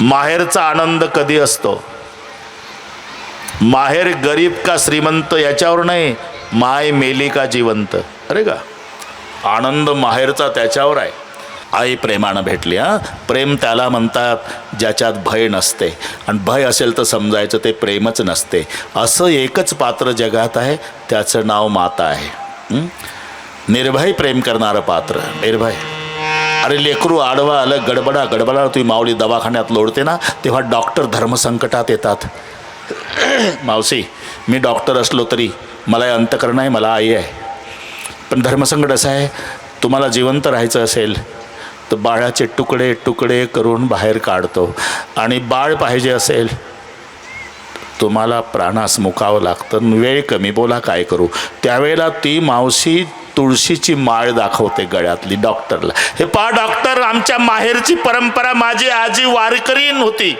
माहेरचा आनंद कधी असतो? माहेर गरीब का श्रीमंत याच्यावर नाही माय मेली का जिवंत? अरे का? आनंद माहेरचा त्याच्यावर आहे. आई प्रेमानं भेटली हां? प्रेम त्याला म्हणतात ज्याच्यात भय नसते. आणि भय असेल तर समजायचं ते प्रेमच नसते. असं एकच पात्र जगात आहे त्याचं नाव माता आहे. निर्भय प्रेम करणारं पात्र निर्भय. अरे लेकरू आडवा आलं गडबडा गडबडा तुम्ही माऊली दवाखान्यात लोडते ना तेव्हा डॉक्टर धर्मसंकटात येतात. मावशी मी डॉक्टर असलो तरी मला अंतकरण आहे मला आई आहे. पण धर्मसंकट असं आहे तुम्हाला जिवंत राहायचं असेल तर बाळाचे तुकडे तुकडे करून बाहेर काढतो. आणि बाळ पाहिजे असेल तुम्हाला प्राणास मुकावं लागतं. वेळ कमी बोला काय करू? त्यावेळेला ती मावशी तुळशीची माळ दाखवते गळ्यातली डॉक्टरला. हे पा डॉक्टर आमच्या माहेरची परंपरा माझी आजी वारकरीन होती.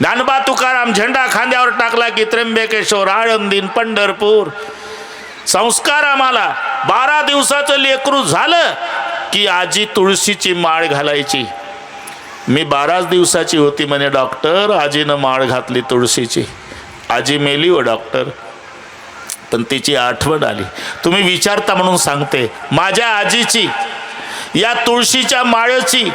ज्ञानबा तुकाराम झेंडा खांद्यावर टाकला की त्र्यंबकेश्वर आळंदीन पंढरपूर. संस्कार आम्हाला. बारा दिवसाचं लेकरू झालं की आजी तुळशीची माळ घालायची. मी बाराच दिवसाची होती म्हणे डॉक्टर आजीनं माळ घातली तुळशीची. आजी मेली हो डॉक्टर. पण तिची आठवण आली. तुम्ही विचारता म्हणून सांगते माझ्या आजीची या तुळशीच्या माळेची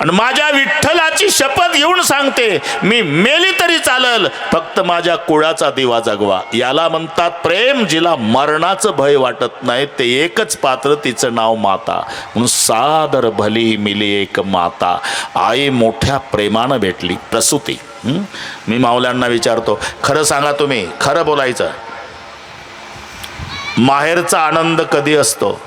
आणि माझ्या विठ्ठलाची शपथ घेऊन सांगते मी मेली तरी चालल फक्त माझ्या कुळाचा दिवा जगवा. याला म्हणतात प्रेम जिला मरणाचं भय वाटत नाही ते एकच पात्र तिचं नाव माता. म्हणून सादर भली मिली एक माता. आई मोठ्या प्रेमानं भेटली. प्रसूती. मी माऊल्यांना विचारतो खरं सांगा तुम्ही खरं बोलायचं. माहेरचा आनंद कधी असतो?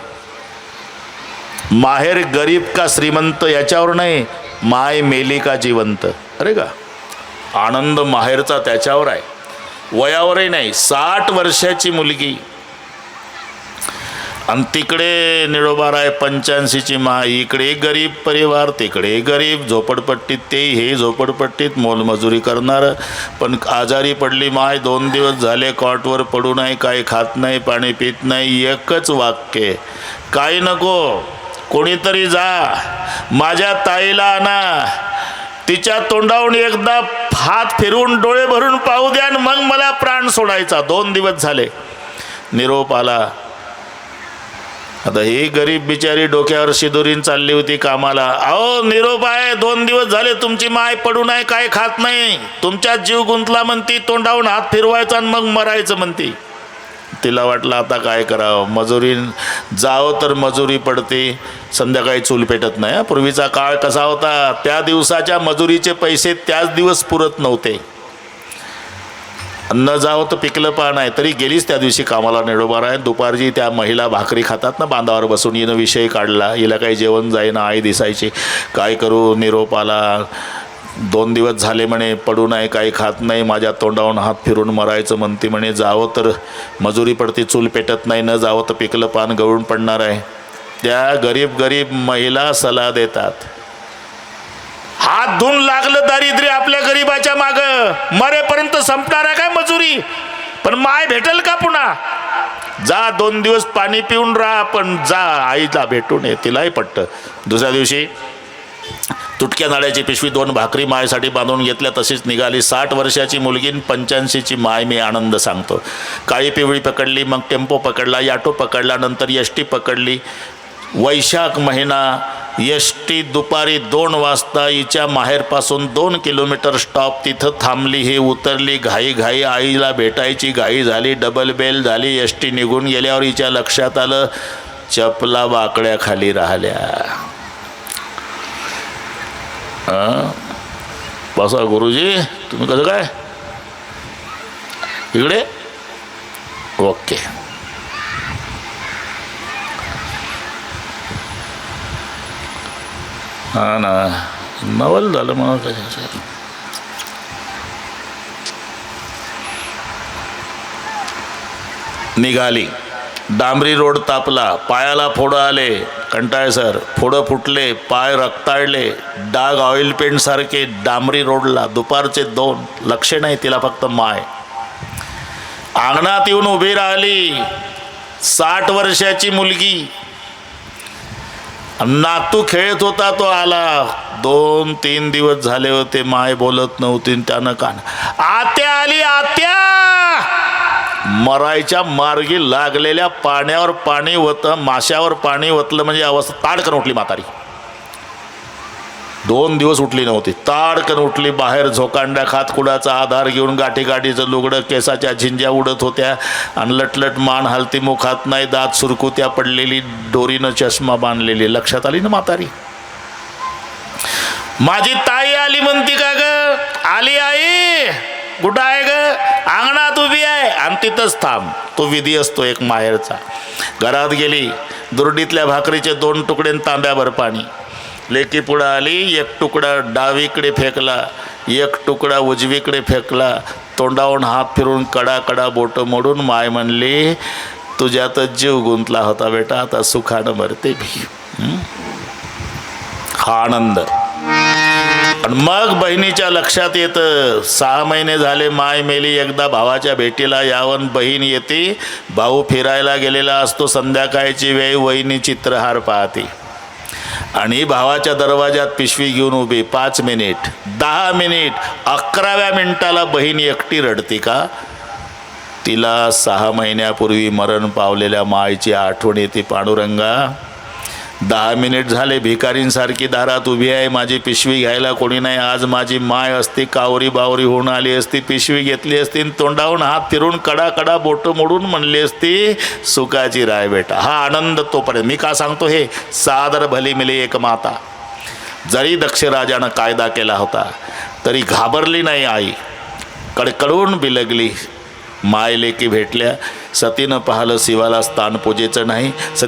माहेर गरीब का श्रीमंत याच्यावर नाही माय मेली का जिवंत? अरे का? आनंद माहेरचा त्याच्यावर आहे. वयावरही नाही साठ वर्षाची मुलगी. आणि तिकडे निळोबाराय पंच्याऐंशीची माय इकडे गरीब परिवार तिकडे गरीब झोपडपट्टीत ते हे झोपडपट्टीत मोलमजुरी करणार. पण आजारी पडली माय दोन दिवस झाले कॉटवर पडू नाही काही खात नाही पाणी पित नाही एकच वाक्य काही नको कोणीतरी जा माझ्या ताईला आणा. तिच्या तोंडावून एकदा हात फिरवून डोळे भरून पाहू द्या आणि मग मला प्राण सोडायचा. दोन दिवस झाले. निरोप आला. आता ही गरीब बिचारी डोक्यावर शिदुरीन चालली होती कामाला. अहो निरोप आहे. दोन दिवस झाले तुमची माय पडू नाही काय खात नाही. तुमच्यात जीव गुंतला म्हणती तोंडावून हात फिरवायचा आणि मग मरायचं म्हणती. तिला वाटलं आता काय करावं? मजुरी जावं तर मजुरी पडते. संध्याकाळी चूल पेटत नाही पूर्वीचा काळ कसा होता? त्या दिवसाच्या मजुरीचे पैसे त्याच दिवस पुरत नव्हते. न जावं तर पिकलं पान नाही. तरी गेलीच त्या दिवशी कामाला निडोबार आहे दुपारची त्या महिला भाकरी खातात ना बांधावर बसून. येणं विषय काढला. हिला काही जेवण जाईना आई दिसायची. काय करू निरोप आला दोन दिवस झाले म्हणे पडू नाही काही खात नाही. माझ्या तोंडावरून हात फिरून मरायचं म्हणते म्हणे जावं तर मजुरी पडते चूल पेटत नाही. न जावं तर पिकलं पान गळून पडणार आहे. त्या गरीब गरीब महिला सलाह देतात. हात धुवून लागलं दारिद्र्य आपल्या गरीबाच्या माग. मरेपर्यंत संपणार आहे काय मजुरी? पण माय भेटेल का पुन्हा? जा दोन दिवस पाणी पिऊन राहा पण जा आईला भेटून ये तिलाही पटतं. दुसऱ्या दिवशी तुटक्या नाळ्याची पिशवी दोन भाकरी मायसाठी बांधून घेतल्या तशीच निघाली. साठ वर्षाची मुलगी पंच्याऐंशीची माय मी आनंद सांगतो. काळी पिवळी पकडली मग टेम्पो पकडला याटो पकडला नंतर यष्टी टी पकडली. वैशाख महिना एस टी दुपारी दोन वाजता हिच्या माहेरपासून दोन किलोमीटर स्टॉप तिथं थांबली. ही उतरली घाई घाई आईला भेटायची घाई झाली डबल बेल झाली. एस टी निघून गेल्यावर हिच्या लक्षात आलं चपला बाकड्या खाली राहिल्या बसा गुरुजी तुम्ही कसं काय? इकडे? ओके. हा ना. नवल झालं मला काय निघाली. डांबरी रोड तापला. पायाला फोडं आले. कंटाळ सर. फोडं फुटले. पाय रक्ताळले. डाग ऑइल पेंट सारखे डांबरी रोडला. दुपारचे दोन. लक्ष नाही तिला फक्त माय. अंगणात येऊन उभी राहिली. साठ वर्षाची मुलगी. नातू खेळत होता तो आला. दोन तीन दिवस झाले होते माय बोलत नव्हती त्यानं कान. आत्या आली आत्या! मरायच्या मार्गी लागलेल्या पाण्यावर पाणी होतं माश्यावर पाणी होतलं म्हणजे अवस्था ताडकन उठली म्हातारी. दोन दिवस उठली नव्हती. ताडकन उठली बाहेर झोकांड्या खात कुडाचा आधार घेऊन गाठी गाठीचं लुगडं केसाच्या झिंज्या उडत होत्या. आणि लटलट मान हलती मुखात नाही दात सुरकुत्या पडलेली डोरीनं चष्मा बांधलेली. लक्षात आली ना म्हातारी? माझी ताई आली म्हणती का ग? आली आई! कुठं आहे ग? अंगणात उभी आहे. आणि तिथंच थांब. तो विधी असतो एक माहेरचा. घरात गेली दुर्डीतल्या भाकरीचे दोन तुकडे आणि तांब्याभर पाणी. लेकी पुढं आली एक तुकडा डावीकडे फेकला एक तुकडा उजवीकडे फेकला तोंडावून हात फिरून कडा कडा बोटं मोडून माय म्हणली तुझ्यातच जीव गुंतला होता बेटा आता सुखानं मरते भी हा? आनंद. आणि मग बहिणीच्या लक्षात येतं सहा महिने झाले माय मेली एकदा भावाच्या भेटीला यावन बहीण येते भाऊ फिरायला गेलेला असतो संध्याकाळची वेळ वहिनी चित्रहार पाहते. आणि भावाच्या दरवाजात पिशवी घेऊन उभी पाच मिनिट दहा मिनिट अकराव्या मिनिटाला बहीण एकटी रडते का? तिला सहा महिन्यापूर्वी मरण पावलेल्या मायची आठवण येते पांडुरंगा. दहा मिनिट झाले भिकारींसारखी दारात उभी आहे माझी पिशवी घ्यायला कोणी नाही. आज माझी माय असती कावरी बावरी होऊन आली असती पिशवी घेतली असती आणि तोंडावून हात फिरून कडा कडा बोटं मोडून म्हणली असती सुखाची राय बेटा. हा आनंद तोपर्यंत. मी का सांगतो हे? सादर भली मिली एक माता. जरी दक्षराजानं कायदा केला होता तरी घाबरली नाही आई. कडकडून बिलगली. माय लेकी भेटल्या. सतीनं पाहिलं शिवाला स्थान पूजेचं नाही.